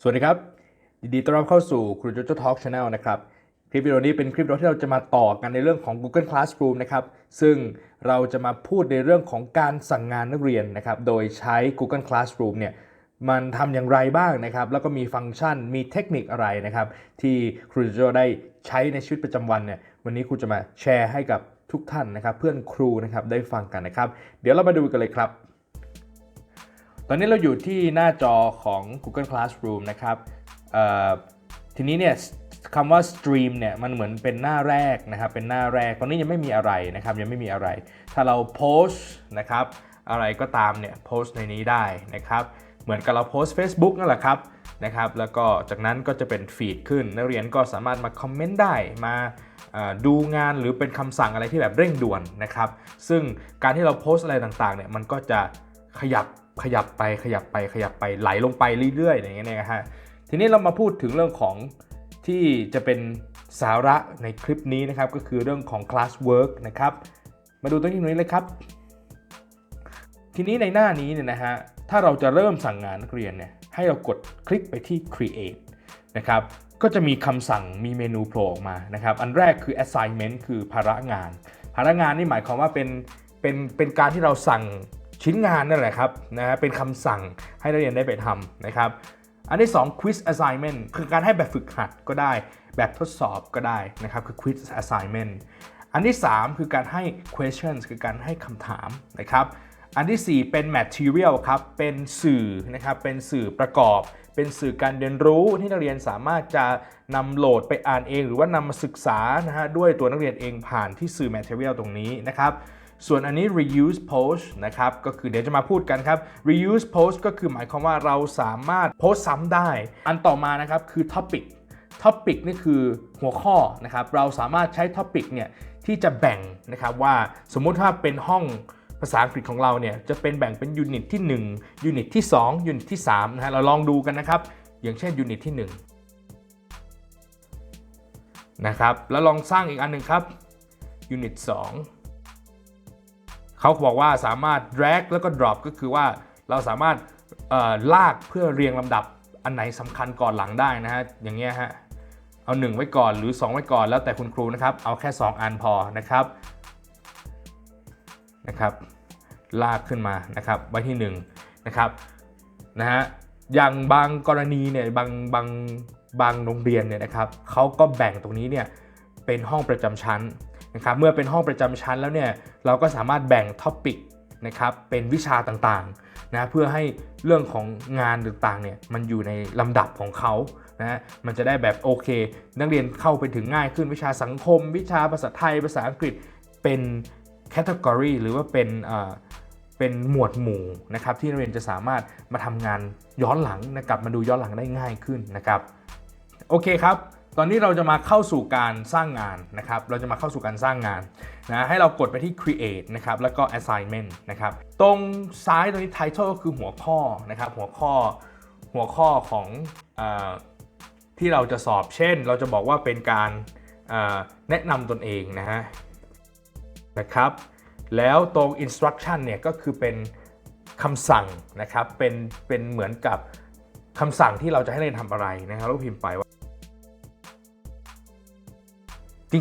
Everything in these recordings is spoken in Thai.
สวัสดีครับยินดีต้อนรับเข้าสู่ครูโจโจ Talk Channel นะครับคลิปวิดีโอนี้เป็นคลิปวิดีโอที่เราจะมาต่อกันในเรื่องของ Google Classroom นะครับซึ่งเราจะมาพูดในเรื่องของการสั่งงานนักเรียนนะครับโดยใช้ Google Classroom เนี่ยมันทำอย่างไรบ้างนะครับแล้วก็มีฟังก์ชันมีเทคนิคอะไรนะครับที่ครูโจโจได้ใช้ในชีวิตประจำวันเนี่ยวันนี้ครูจะมาแชร์ให้กับทุกท่านนะครับเพื่อนครูนะครับได้ฟังกันนะครับ เดี๋ยวเรามาดูกันเลยครับ ตอนนี้เราอยู่ที่หน้าจอของ Google Classroom นะครับทีนี้เนี่ยคำว่า stream เนี่ยมันเหมือนเป็นหน้าแรกนะครับ เป็นหน้าแรก ตอนนี้ยังไม่มีอะไรนะครับ ยังไม่มีอะไร ถ้าเราโพสต์นะครับ อะไรก็ตามเนี่ยโพสต์ในนี้ได้นะครับ เหมือนกับเราโพสต์ Facebook นั่นแหละครับนะครับ แล้วก็จากนั้นก็จะเป็นฟีดขึ้น นักเรียนก็สามารถมาคอมเมนต์ได้ มาดูงานหรือเป็นคำสั่งอะไรที่แบบเร่งด่วนนะครับ ซึ่งการที่เราโพสต์อะไรต่างๆเนี่ยมันก็จะขยับ ขยับไปขยับไปขยับไปไหลลงไปเรื่อยๆอย่างเงี้ยนะฮะทีนี้เรามาพูดถึงเรื่องของที่จะเป็นสาระในคลิปนี้นะครับ ก็คือเรื่องของ class work นะครับ มาดูตรงนี้เลยครับ ทีนี้ในหน้านี้เนี่ยนะฮะถ้าเราจะเริ่มสั่งงานนักเรียนเนี่ยให้เรากดคลิกไปที่ create นะครับก็จะมีคำสั่งมีเมนูโผล่ออกมานะครับ อันแรกคือ assignment คือภาระงาน ภาระงานนี่หมายความว่าเป็นเป็นเป็นการที่เราสั่ง ชิ้นงานนั่นแหละครับนะฮะเป็นคำสั่งให้นักเรียนได้ไปทำนะครับ อันที่ 2 quiz assignment คือการให้แบบฝึกหัดก็ได้ แบบทดสอบก็ได้นะครับคือ quiz assignment อันที่ 3 คือการให้ questions คือการให้คำถามนะครับอันทีสี่4 เป็น material ครับ เป็นสื่อนะครับ เป็นสื่อประกอบ เป็นสื่อการเรียนรู้ที่นักเรียนสามารถจะนำโหลดไปอ่านเอง หรือว่านำมาศึกษานะฮะด้วยตัวนักเรียนเองผ่านที่สื่อ material ตรงนี้นะครับ ส่วนอันนี้ reuse post นะครับ ก็คือเดี๋ยวจะมาพูดกันครับ reuse post ก็คือหมายความว่าเราสามารถโพสต์ซ้ำได้ อันต่อมานะครับคือ topic topic นี่คือหัวข้อนะครับ เราสามารถใช้ topic เนี่ยที่จะแบ่งนะครับว่าสมมุติถ้าเป็นห้องภาษาอังกฤษของเราเนี่ยจะเป็นแบ่งเป็นยูนิตที่1ยูนิตที่2ยูนิตที่3นะฮะเราลองดูกันนะครับ อย่างเช่นยูนิตที่1นะครับแล้วลองสร้างอีกอันหนึ่งครับยูนิต2 เขาบอกว่าสามารถ drag แล้วก็ drop ก็คือว่าเราสามารถลากเพื่อเรียงลำดับอันไหนสำคัญก่อนหลังได้นะฮะอย่างเงี้ยฮะเอา 1 ไว้ก่อนหรือ 2 ไว้ก่อนแล้วแต่คุณครูนะครับ เอาแค่ 2 อันพอนะครับนะครับ ลากขึ้นมานะครับไว้ที่1นะครับนะฮะอย่างบางกรณีเนี่ยบางบางบางโรงเรียนเนี่ยนะครับเขาก็แบ่งตรงนี้เนี่ยเป็นห้องประจำชั้น นะครับเมื่อเป็นห้องประจำชั้นแล้วเนี่ยเราก็สามารถแบ่งท็อปิกนะครับเป็นวิชาต่างๆนะเพื่อให้เรื่องของงานต่างๆเนี่ยมันอยู่ในลำดับของเขานะมันจะได้แบบโอเค นักเรียนเข้าไปถึงง่ายขึ้นวิชาสังคม วิชาภาษาไทยภาษาอังกฤษเป็นแคตตากรีหรือว่าเป็นเอ่อเป็นหมวดหมู่นะครับที่นักเรียนจะสามารถมาทำงานย้อนหลังนะกลับมาดูย้อนหลังได้ง่ายขึ้นนะครับโอเคครับ ตอนนี้เราจะมาเข้าสู่การสร้างงานนะครับ เราจะมาเข้าสู่การสร้างงานนะให้เรากดไปที่ create นะครับแล้วก็ assignment นะครับ ตรงซ้ายตรงนี้ title ก็คือหัวข้อนะครับ หัวข้อหัวข้อของอที่เราจะสอบเช่น เราจะบอกว่าเป็นการแนะนำตนเองนะฮะนะครับ แล้วตรง instruction เนี่ยก็คือเป็นคำสั่งนะครับ เป็นเป็นเหมือนกับคำสั่งที่เราจะให้เรียนทำอะไรนะครับเราพิมพ์ไปว่า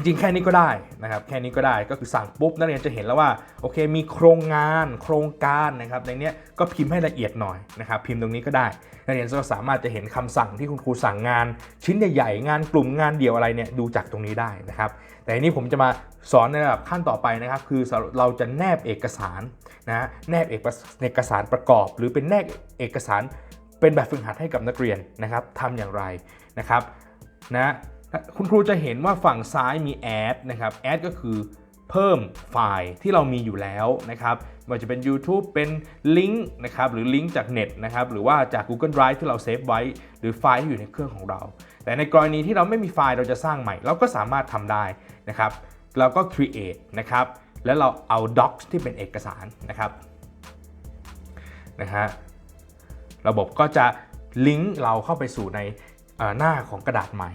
ริง ๆ แค่นี้ก็ได้นะครับ แค่นี้ก็ได้ก็คือสั่งปุ๊บนักเรียนจะเห็นแล้วว่าโอเคมีโครงงานโครงการนะครับในนี้ก็พิมพ์ให้ละเอียดหน่อยนะครับพิมพ์ตรงนี้ก็ได้นักเรียนก็สามารถจะเห็นคำสั่งที่คุณครูสั่งงาน ชิ้นใหญ่ๆงานกลุ่มงานเดี่ยวอะไรเนี่ยดูจากตรงนี้ได้นะครับ แต่อันนี้ผมจะมาสอนในระดับขั้นต่อไปนะครับ คือเราจะแนบเอกสารนะแนบเอกเอกสารประกอบ หรือเป็นแนบเอกสารเป็นแบบฝึกหัดให้กับนักเรียนนะครับทำอย่างไรนะครับนะ คุณครูจะเห็นว่าฝั่งซ้ายมี add นะครับ add ก็คือเพิ่มไฟล์ที่เรามีอยู่แล้วนะครับไมันจะเป็น YouTube เป็นลิงก์นะครับหรือลิงก์จากเน็ตนะครับหรือว่าจาก Google Drive ที่เราเซฟไว้ หรือไฟล์ที่อยู่ในเครื่องของเรา แต่ในกรณีที่เราไม่มีไฟล์เราจะสร้างใหม่ เราก็สามารถทำได้นะครับเราก็ create นะครับแล้วเราเอา docs ที่เป็นเอกสารนะครับนะฮะระบบก็จะลิงก์เราเข้าไปสู่ใน หน้าของกระดาษใหม่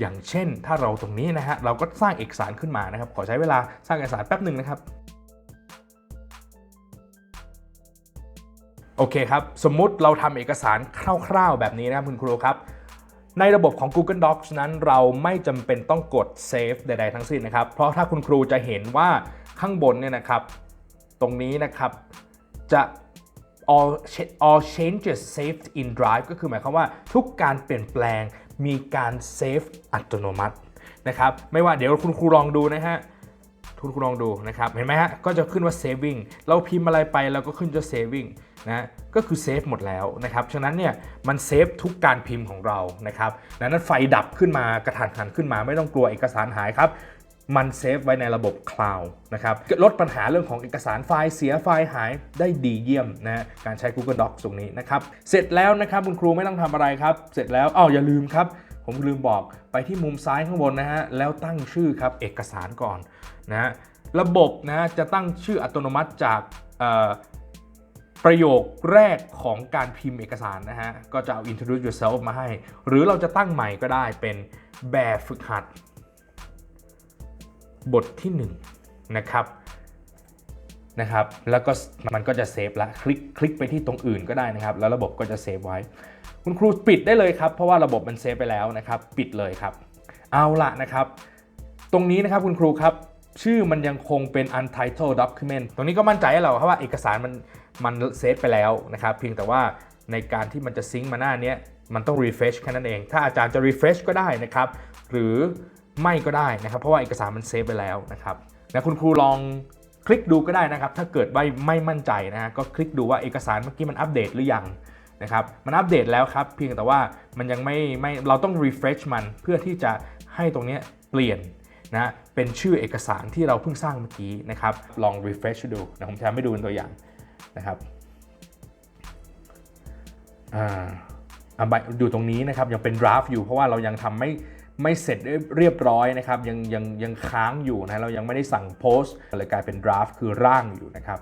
อย่างเช่น ถ้าเราตรงนี้นะฮะเราก็สร้างเอกสารขึ้นมานะครับ ขอใช้เวลาสร้างเอกสารแป๊บหนึ่งนะครับโอเคครับ สมมุติเราทำเอกสารคร่าวๆ แบบนี้นะคุณครูครับ ในระบบของ Google Docs นั้นเราไม่จำเป็นต้องกด Save ใดๆทั้งสิ้นนะครับ เพราะถ้าคุณครูจะเห็นว่าข้างบนเนี่ยนะครับ ตรงนี้นะครับจะ all all changes saved in Drive ก็คือหมายความว่าทุกการเปลี่ยนแปลงมีการ save อัตโนมัตินะครับไม่ว่าเดี๋ยวคุณครูลองดูนะฮะทุนคุณลองดูนะครับเห็นไหมฮะก็จะขึ้นว่า saving เราพิมพ์อะไรไปเราก็ขึ้นจะ saving นะก็คือเซฟหมดแล้วนะครับ ฉะนั้นเนี่ยมันเซฟทุกการพิมพ์ของเรานะครับดังนั้นไฟดับขึ้นมากระทันหันขึ้นมาไม่ต้องกลัวเอกสารหายครับ มันเซฟไว้ในระบบคลาวด์นะครับลดปัญหาเรื่องของเอกสารไฟล์เสียไฟล์หายได้ดีเยี่ยมนะการใช้ Google Docs ตรงนี้นะครับ เสร็จแล้วนะครับคุณครูไม่ต้องทำอะไรครับ เสร็จแล้วอ้าวอย่าลืมครับ ผมลืมบอกไปที่มุมซ้ายข้างบนนะฮะแล้วตั้งชื่อครับเอกสารก่อนนะฮะระบบนะจะตั้งชื่ออัตโนมัติจากประโยคแรกของการพิมพ์เอกสารนะฮะ ก็จะเอา introduce yourself มาให้ หรือเราจะตั้งใหม่ก็ได้เป็นแบบฝึกหัด บทที่1นะครับนะครับ แล้วก็มันก็จะเซฟละคลิกคลิกไปที่ตรงอื่นก็ได้นะครับ แล้วระบบก็จะเซฟไว้ คุณครูปิดได้เลยครับ เพราะว่าระบบมันเซฟไปแล้วนะครับ ปิดเลยครับ เอาละนะครับ ตรงนี้นะครับคุณครูครับ ชื่อมันยังคงเป็น untitled document ตรงนี้ก็มั่นใจให้เราครับว่าเอกสารมันมันเซฟไปแล้วนะครับ เพียงแต่ว่าในการที่มันจะซิงค์มาหน้านี้มันต้อง refresh แค่นั้นเอง ถ้าอาจารย์จะ refresh ก็ได้นะครับ หรือ ไม่ก็ได้นะครับ เพราะว่าเอกสารมันเซฟไปแล้วนะครับนะคุณครูลองคลิกดูก็ได้นะครับ ถ้าเกิดว่าไม่มั่นใจนะฮะก็คลิกดูว่าเอกสารเมื่อกี้มันอัปเดตหรือยังนะครับมันอัปเดตแล้วครับ เพียงแต่ว่ามันยังไม่ไม่เราต้อง refresh มันเพื่อที่จะให้ตรงนี้เปลี่ยนนะเป็นชื่อเอกสารที่เราเพิ่งสร้างเมื่อกี้นะครับ ลอง refresh ดูนะผมจะทำให้ดูเป็นตัวอย่างนะครับอ่าอะใบอยู่ตรงนี้นะครับยังเป็น draft อยู่เพราะว่าเรายังทำไม่ ไม่เสร็จเรียบร้อยนะครับยังยังยังค้างอยู่นะเรายังไม่ได้สั่งโพสต์เลยกลายเป็น draft คือร่างอยู่นะครับ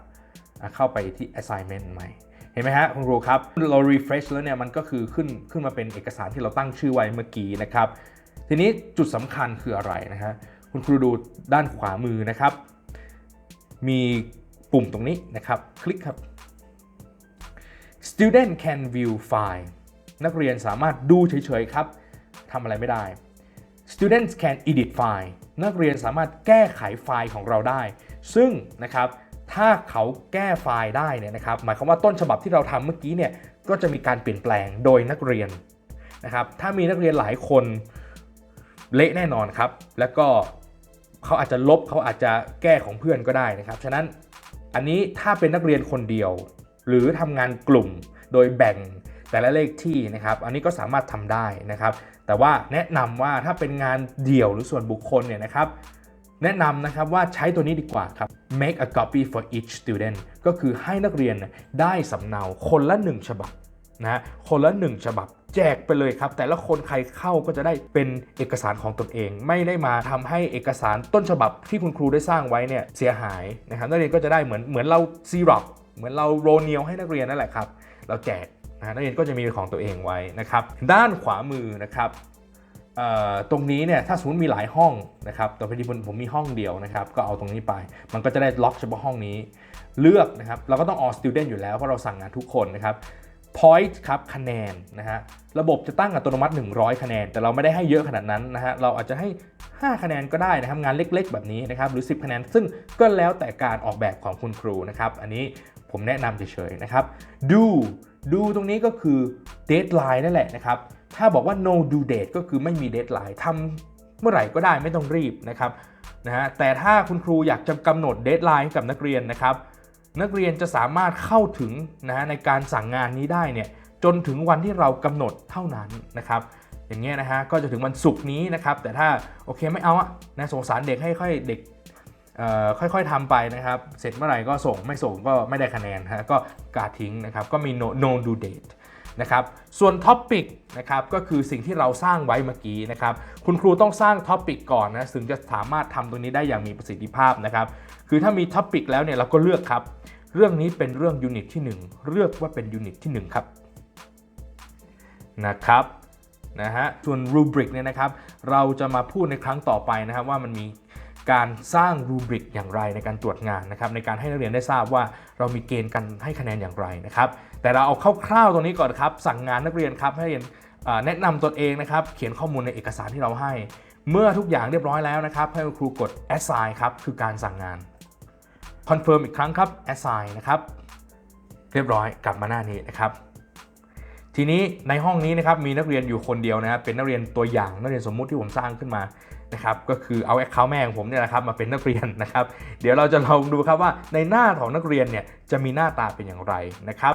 เข้าไปที่ assignment ใหม่เห็นไหมฮะคุณครูครับ เรา refresh แล้วเนี่ยมันก็คือขึ้นขึ้นมาเป็นเอกสารที่เราตั้งชื่อไว้เมื่อกี้นะครับ ทีนี้จุดสำคัญคืออะไรนะฮะคุณครูดูด้านขวามือนะครับ มีปุ่มตรงนี้นะครับ คลิกครับ student can view file นักเรียนสามารถดูเฉยๆครับทำอะไรไม่ได้ students can edit file นักเรียนสามารถแก้ไขไฟล์ของเราได้ ซึ่งนะครับถ้าเขาแก้ไฟล์ได้เนี่ยนะครับหมายความว่าต้นฉบับที่เราทำเมื่อกี้เนี่ยก็จะมีการเปลี่ยนแปลงโดยนักเรียนนะครับถ้ามีนักเรียนหลายคนเละแน่นอนครับ แล้วก็เขาอาจจะลบเขาอาจจะแก้ของเพื่อนก็ได้นะครับ ฉะนั้นอันนี้ถ้าเป็นนักเรียนคนเดียว หรือทำงานกลุ่มโดยแบ่ง แต่ละเลขที่นะครับอันนี้ก็สามารถทำได้นะครับ แต่ว่าแนะนำว่าถ้าเป็นงานเดี่ยวหรือส่วนบุคคลเนี่ยนะครับแนะนำนะครับว่าใช้ตัวนี้ดีกว่าครับ make a copy for each student ก็คือให้นักเรียนได้สำเนาคนละ 1 ฉบับนะคนละ 1 ฉบับแจกไปเลยครับ แต่ละคนใครเข้าก็จะได้เป็นเอกสารของตนเอง ไม่ได้มาทำให้เอกสารต้นฉบับที่คุณครูได้สร้างไว้เนี่ยเสียหายนะครับนักเรียนก็จะได้เหมือนเหมือนเราซีร็อปเหมือนเราโรเนียลให้นักเรียนนั่นแหละครับ เราแจก นักเรียนก็จะมีของตัวเองไว้นะครับ ด้านขวามือนะครับตรงนี้เนี่ยถ้าสมมติมีหลายห้องนะครับแต่พอดีผมผมมีห้องเดียวนะครับ ก็เอาตรงนี้ไป มันก็จะได้ล็อกเฉพาะห้องนี้ เลือกนะครับ เราก็ต้อง all student อยู่แล้วเพราะเราสั่งงานทุกคนนะครับ point ครับคะแนนนะฮะระบบจะตั้งอัตโนมัติ 100 คะแนน แต่เราไม่ได้ให้เยอะขนาดนั้นนะฮะเราอาจจะให้ 5 คะแนนก็ได้นะครับงานเล็กๆ แบบนี้นะครับหรือ 10 คะแนน ซึ่งก็แล้วแต่การออกแบบของคุณครูนะครับ อันนี้ผมแนะนำเฉยๆนะครับ do do ตรงนี้ก็คือ deadline นั่นแหละนะครับ ถ้าบอกว่า no due date ก็คือไม่มี deadline ทำเมื่อไหร่ก็ได้ไม่ต้องรีบนะครับนะฮะแต่ถ้าคุณครูอยากจะกำหนด deadline ให้กับนักเรียนนะครับ นักเรียนจะสามารถเข้าถึงนะฮะในการสั่งงานนี้ได้เนี่ยจนถึงวันที่เรากำหนดเท่านั้นนะครับอย่างเงี้ยนะฮะก็จะถึงวันศุกร์นี้นะครับ แต่ถ้าโอเคไม่เอาอะนะสงสารเด็กให้ค่อยเด็ก ค่อยๆทำไปนะครับ เสร็จเมื่อไหร่ก็ส่งไม่ส่งก็ไม่ได้คะแนนฮะก็กาทิ้งนะครับก็มี no, no due date นะครับส่วนท็อปิกนะครับก็คือสิ่งที่เราสร้างไว้เมื่อกี้นะครับคุณครูต้องสร้างท็อปิกก่อนนะถึงจะสามารถทำตรงนี้ได้อย่างมีประสิทธิภาพนะครับคือถ้ามีท็อปิกแล้วเนี่ยเราก็เลือกครับ เรื่องนี้เป็นเรื่องยูนิตที่ 1 เลือกว่าเป็นยูนิตที่ 1 ครับนะครับนะฮะส่วนรูบริกเนี่ยนะครับเราจะมาพูดในครั้งต่อไปนะครับว่ามันมี การสร้างรูบริกอย่างไรในการตรวจงานนะครับในการให้นักเรียนได้ทราบว่าเรามีเกณฑ์การให้คะแนนอย่างไรนะครับแต่เราเอาคร่าวๆตรงนี้ก่อนครับสั่งงานนักเรียนครับให้เรียนแนะนำตนเองนะครับเขียนข้อมูลในเอกสารที่เราให้ เมื่อทุกอย่างเรียบร้อยแล้วนะครับให้คุณครูกด assign ครับคือการสั่งงาน confirm อีกครั้งครับ assign นะครับเรียบร้อยกลับมาหน้านี้นะครับทีนี้ในห้องนี้นะครับมีนักเรียนอยู่คนเดียวนะครับเป็นนักเรียนตัวอย่างนักเรียนสมมุติที่ผมสร้างขึ้นมา นะครับก็คือเอา account แม่ของผมเนี่ยนะครับมาเป็นนักเรียนนะครับเดี๋ยวเราจะลองดูครับว่าในหน้าของนักเรียนเนี่ยจะมีหน้าตาเป็นอย่างไรนะครับ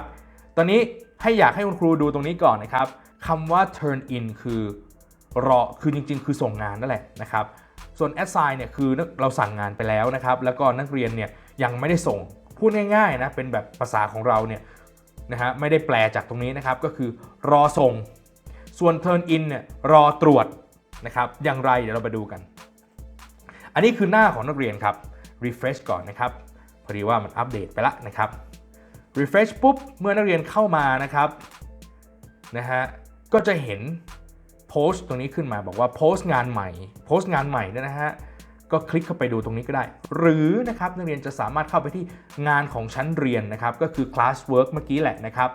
ตอนนี้ให้อยากให้คุณครูดูตรงนี้ก่อนนะครับคำว่า turn in คือรอคือจริง ๆ คือส่งงานนั่นแหละนะครับส่วน assign เนี่ยคือเราสั่งงานไปแล้วนะครับแล้วก็นักเรียนเนี่ยยังไม่ได้ส่งพูดง่ายๆนะเป็นแบบภาษาของเราเนี่ยนะฮะไม่ได้แปลจากตรงนี้นะครับก็คือรอส่ง ส่วน turn in เนี่ยรอตรวจ นะครับอย่างไรเดี๋ยวเราไปดูกัน อันนี้คือหน้าของนักเรียนครับ refresh ก่อนนะครับพอดีว่ามันอัปเดตไปแล้วนะครับ refresh ปุ๊บเมื่อนักเรียนเข้ามานะครับนะฮะก็จะเห็นโพสต์ตรงนี้ขึ้นมาบอกว่าโพสต์งานใหม่โพสต์งานใหม่เนี่ยนะฮะก็คลิกเข้าไปดูตรงนี้ก็ได้ หรือนะครับนักเรียนจะสามารถเข้าไปที่งานของชั้นเรียนนะครับ ก็คือ class work เมื่อกี้แหละนะครับ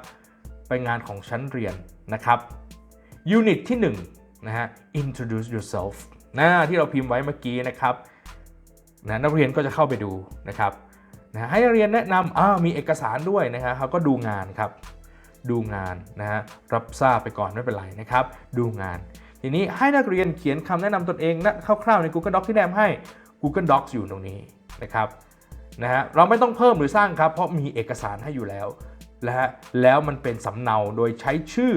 ไปงานของชั้นเรียนนะครับ unit ที่ 1 นะฮะ introduce yourself นะที่เราพิมพ์ไว้เมื่อกี้นะครับนะนักเรียนก็จะเข้าไปดูนะครับนะให้นักเรียนแนะนำอ้าวมีเอกสารด้วยนะฮะเขาก็ดูงานครับ ดูงานนะฮะรับทราบไปก่อนไม่เป็นไรนะครับ ดูงาน ทีนี้ให้นักเรียนเขียนคำแนะนำตนเองนะคร่าวๆใน Google Doc ที่แนมให้ Google Docs อยู่ตรงนี้นะครับนะฮะเราไม่ต้องเพิ่มหรือสร้างครับ เพราะมีเอกสารให้อยู่แล้วนะฮะแล้วมันเป็นสำเนาโดยใช้ชื่อ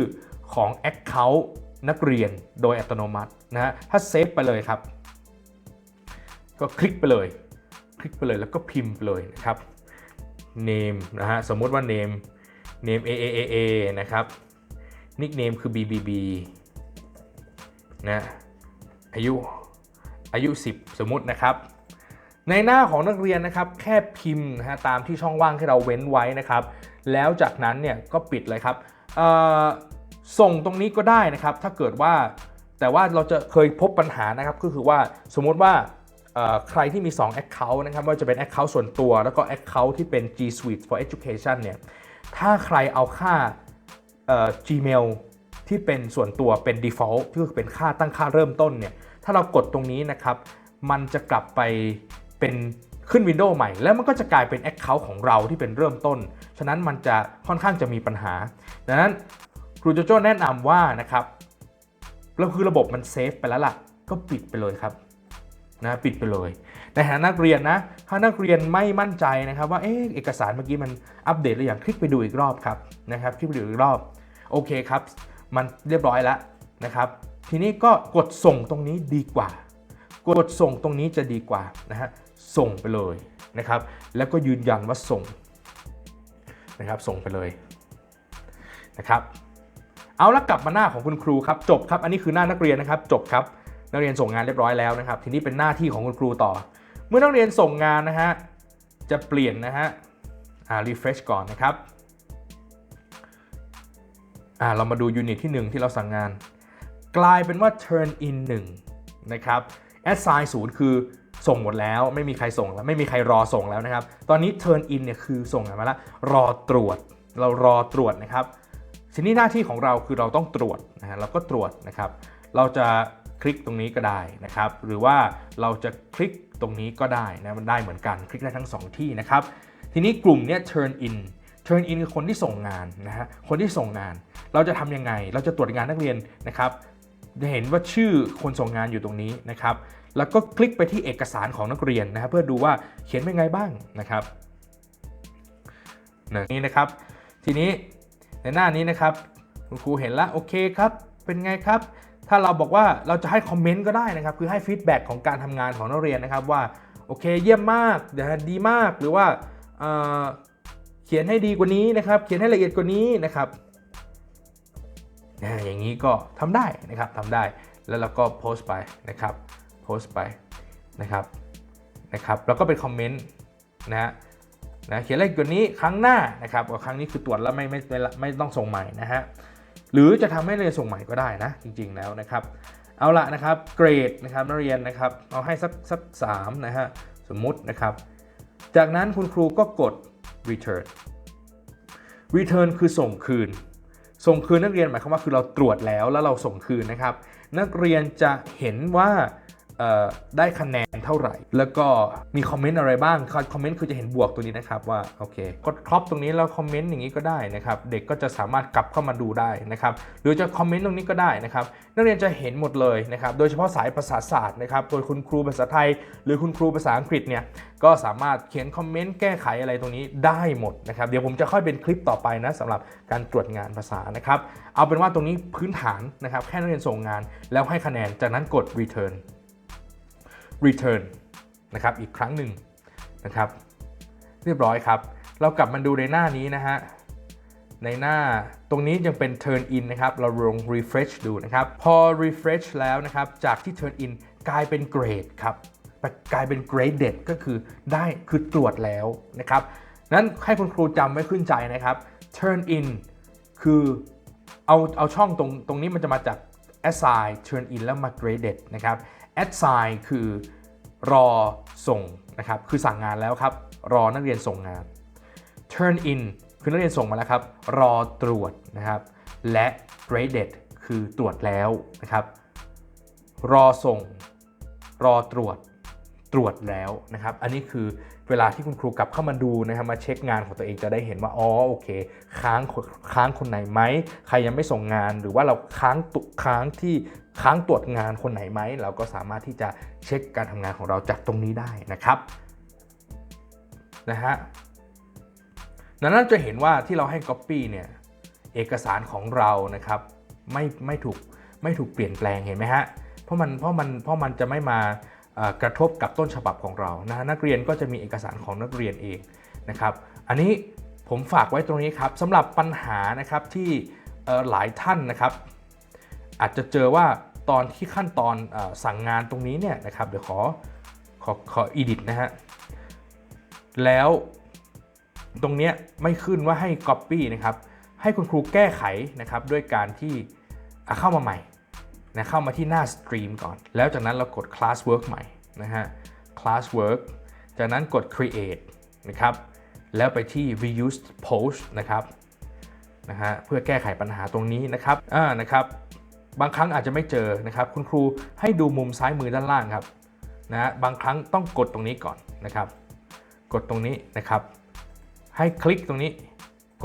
ของ Account นักเรียนโดยอัตโนมัตินะฮะถ้าเซฟไปเลยครับ ก็คลิกไปเลย คลิกไปเลยแล้วก็พิมพ์ไปเลยนะครับ name นะฮะสมมติว่า name name a a a a นะครับ nickname คือ b b b นะอายุอายุ 10 สมมตินะครับ ในหน้าของนักเรียนนะครับ แค่พิมพ์นะฮะตามที่ช่องว่างที่เราเว้นไว้นะครับ แล้วจากนั้นเนี่ยก็ปิดเลยครับเอ่อ ส่งตรงนี้ก็ได้นะครับ ถ้าเกิดว่าแต่ว่าเราจะเคยพบปัญหานะครับก็คือว่าสมมุติว่าใครที่มี 2 Account นะครับว่าจะเป็น Account ส่วนตัว แล้วก็ Account ที่เป็น G Suite for Education เนี่ยถ้าใครเอาค่า Gmail ที่เป็นส่วนตัวเป็น default ที่คือเป็นค่าตั้งค่าเริ่มต้นเนี่ยถ้าเรากดตรงนี้นะครับ มันจะกลับไปเป็นขึ้น Windows ใหม่ แล้วมันก็จะกลายเป็น Account ของเราที่เป็นเริ่มต้น ฉะนั้นมันจะค่อนข้างจะมีปัญหา ดังนั้น รูโจโจ้แนะนำว่านะครับแล้วคือระบบมันเซฟไปแล้วล่ะ ก็ปิดไปเลยครับนะปิดไปเลย ในฐานะนักเรียนนะ ถ้านักเรียนไม่มั่นใจนะครับว่าเอ๊ะเอกสารเมื่อกี้มันอัปเดตหรือยังคลิกไปดูอีกรอบครับนะครับคลิกไปดูอีกรอบโอเคครับ มันเรียบร้อยแล้วนะครับ ทีนี้ก็กดส่งตรงนี้ดีกว่า กดส่งตรงนี้จะดีกว่านะฮะส่งไปเลยนะครับ แล้วก็ยืนยันว่าส่งนะครับส่งไปเลยนะครับ เอาละกลับมาหน้าของคุณครูครับจบครับ อันนี้คือหน้านักเรียนนะครับ จบครับ นักเรียนส่งงานเรียบร้อยแล้วนะครับ ทีนี้เป็นหน้าที่ของคุณครูต่อ เมื่อนักเรียนส่งงานนะฮะจะเปลี่ยนนะฮะอ่า refresh ก่อนนะครับอ่าเรามาดูยูนิตที่ 1 ที่เราสั่งงาน กลายเป็นว่า turn in 1 นะครับ assign 0 คือส่งหมดแล้วไม่มีใครส่งแล้ว ไม่มีใครรอส่งแล้วนะครับ ตอนนี้ turn in เนี่ยคือส่งมาแล้วรอตรวจ เรารอตรวจนะครับ ทีนี้หน้าที่ของเราคือเราต้องตรวจนะฮะเราก็ตรวจนะครับ เราจะคลิกตรงนี้ก็ได้นะครับ หรือว่าเราจะคลิกตรงนี้ก็ได้นะมันได้เหมือนกันคลิกได้ทั้ง 2 ที่นะครับ ทีนี้กลุ่มเนี้ย turn in turn in คือคนที่ส่งงานนะฮะคนที่ส่งงาน เราจะทำยังไง เราจะตรวจงานนักเรียนนะครับจะเห็นว่าชื่อคนส่งงานอยู่ตรงนี้นะครับ แล้วก็คลิกไปที่เอกสารของนักเรียนนะครับเพื่อดูว่าเขียนเป็นไงบ้างนะครับนี่นะครับ ทีนี้ ในหน้านี้นะครับคุณครูเห็นแล้วโอเคครับ เป็นไงครับ ถ้าเราบอกว่าเราจะให้คอมเมนต์ก็ได้นะครับ คือให้ฟีดแบ็กของการทำงานของนักเรียนนะครับว่าโอเคเยี่ยมมากเดี๋ยวดีมากหรือว่าเเขียนให้ดีกว่านี้นะครับ เขียนให้ละเอียดกว่านี้นะครับอ่าอย่างนี้ก็ทำได้นะครับทำได้แล้วเราก็โพสต์ไปนะครับโพสต์ไปนะครับนะครับ แล้วก็เป็นคอมเมนต์นะฮะ นะเขียนอะไรกว่านี้ครั้งหน้านะครับว่าครั้งนี้คือตรวจแล้วไม่ไม่ไม่ไม่ต้องส่งใหม่นะฮะหรือจะทำให้เรียนส่งใหม่ก็ได้นะจริง ๆแล้วนะครับ เอาละนะครับเกรดนะครับนักเรียนนะครับเอาให้สักสักสามนะฮะสมมุตินะครับ จากนั้นคุณครูก็กด return return คือส่งคืน ส่งคืนนักเรียนหมายความว่าคือเราตรวจแล้วแล้วเราส่งคืนนะครับ นักเรียนจะเห็นว่า ได้คะแนนเท่าไหร่ แล้วก็มีคอมเมนต์อะไรบ้างคอมเมนต์คือจะเห็นบวกตรงนี้นะครับว่าโอเคกดครอปตรงนี้แล้วคอมเมนต์อย่างนี้ก็ได้นะครับเด็กก็จะสามารถกลับเข้ามาดูได้นะครับหรือจะคอมเมนต์ตรงนี้ก็ได้นะครับนักเรียนจะเห็นหมดเลยนะครับโดยเฉพาะสายภาษาศาสตร์นะครับโดยคุณครูภาษาไทย หรือคุณครูภาษาอังกฤษเนี่ยก็สามารถเขียนคอมเมนต์แก้ไขอะไรตรงนี้ได้หมดนะครับเดี๋ยวผมจะค่อยเป็นคลิปต่อไปนะสำหรับการตรวจงานภาษานะครับเอาเป็นว่าตรงนี้พื้นฐานนะครับแค่นักเรียนส่งงานแล้วให้คะแนนจากนั้นกด return return นะครับอีกครั้งหนึ่งนะครับ เรียบร้อยครับ เรากลับมาดูในหน้านี้นะฮะในหน้าตรงนี้ยังเป็น turn in นะครับ เราลง refresh ดูนะครับ พอ refresh แล้วนะครับ จากที่ turn in กลายเป็น grade ครับกลายเป็น graded ก็คือได้คือตรวจแล้วนะครับนั้นให้คุณครูจำไว้ขึ้นใจนะครับ turn in คือเอาเอาช่องตรงตรงนี้มันจะมาจาก assign turn in แล้วมา graded นะครับ assign คือรอส่งนะครับคือสั่งงานแล้วครับ รอนักเรียนส่งงาน turn in คือนักเรียนส่งมาแล้วครับ รอตรวจนะครับ และ graded คือตรวจแล้วนะครับ รอส่ง รอตรวจ ตรวจแล้วนะครับ อันนี้คือเวลาที่คุณครูกลับเข้ามาดูนะครับ มาเช็คงานของตัวเองจะได้เห็นว่า อ๋อ โอเค ค้างค้างคนไหนไหม ใครยังไม่ส่งงาน หรือว่าเราค้างตุค้างที่ ค้างตรวจงานคนไหนไหม เราก็สามารถที่จะเช็คการทำงานของเราจากตรงนี้ได้นะครับนะฮะดังนั้นจะเห็นว่าที่เราให้ Copy เนี่ยเอกสารของเรานะครับไม่ไม่ถูกไม่ถูกเปลี่ยนแปลงเห็นไหมฮะเพราะมันเพราะมันเพราะมันจะไม่มากระทบกับต้นฉบับของเรานะนักเรียนก็จะมีเอกสารของนักเรียนเองนะครับ อันนี้ผมฝากไว้ตรงนี้ครับสำหรับปัญหานะครับที่หลายท่านนะครับ อาจจะเจอว่า ตอนที่ขั้นตอนอสั่งงานตรงนี้เนี่ยนะครับเดี๋ยวขอขอขอ edit นะฮะแล้วตรงเนี้ยไม่ขึ้นว่าให้ Copy นะครับให้คุณครูแก้ไขนะครับด้วยการที่เข้ามาใหม่นะเข้ามาที่หน้า Stream ก่อน แล้วจากนั้นเรากด Classwork ใหม่นะฮะ Classwork จากนั้นกด Create นะครับแล้วไปที่ Reuse Post นะครับนะฮะเพื่อแก้ไขปัญหาตรงนี้นะครับอ่านะครับ บางครั้งอาจจะไม่เจอนะครับ คุณครูให้ดูมุมซ้ายมือด้านล่างครับนะบางครั้งต้องกดตรงนี้ก่อนนะครับ กดตรงนี้นะครับ ให้คลิกตรงนี้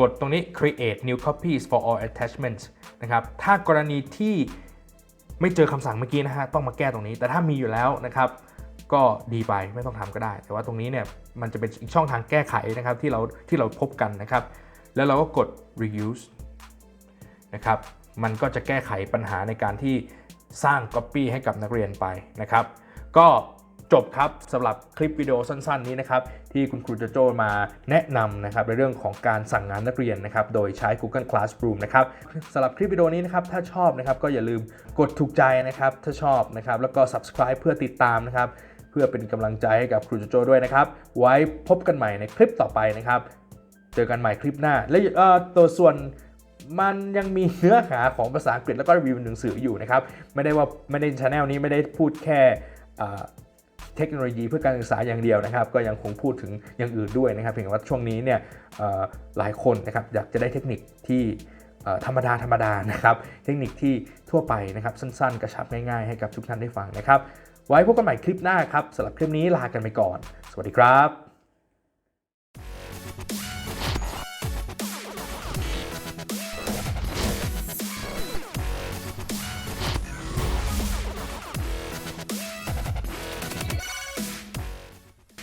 กดตรงนี้ create new copies for all attachments นะครับถ้ากรณีที่ไม่เจอคำสั่งเมื่อกี้นะฮะต้องมาแก้ตรงนี้ แต่ถ้ามีอยู่แล้วนะครับ ก็ดีไปไม่ต้องทำก็ได้ แต่ว่าตรงนี้เนี่ยมันจะเป็นอีกช่องทางแก้ไขนะครับที่เราที่เราพบกันนะครับ แล้วเราก็กด reuse นะครับ มันก็จะแก้ไขปัญหาในการที่สร้าง Copy ให้กับนักเรียนไปนะครับ ก็จบครับสำหรับคลิปวิดีโอสั้นๆ นี้นะครับที่คุณครูโจโจมาแนะนำนะครับในเรื่องของการสั่งงานนักเรียนนะครับโดยใช้ Google Classroom นะครับสำหรับคลิปวิดีโอนี้นะครับถ้าชอบนะครับก็อย่าลืมกดถูกใจนะครับถ้าชอบนะครับแล้วก็ subscribe เพื่อติดตามนะครับเพื่อเป็นกำลังใจให้กับครูโจโจด้วยนะครับไว้พบกันใหม่ในคลิปต่อไปนะครับเจอกันใหม่คลิปหน้าและตัวส่วน มันยังมีเนื้อหาของภาษาอังกฤษแล้วก็รีวิวหนังสืออยู่นะครับ ไม่ได้ว่าไม่ได้ชาแนลนี้ไม่ได้พูดแค่เทคโนโลยีเพื่อการศึกษาอย่างเดียวนะครับ ก็ยังคงพูดถึงอย่างอื่นด้วยนะครับ เพียงแต่ว่าช่วงนี้เนี่ยหลายคนนะครับอยากจะได้เทคนิคที่ธรรมดาธรรมดานะครับ เทคนิคที่ทั่วไปนะครับสั้นๆ กระชับง่ายๆ ให้กับทุกท่านได้ฟังนะครับ ไว้พบกันใหม่คลิปหน้าครับสำหรับคลิปนี้ลากันไปก่อน สวัสดีครับ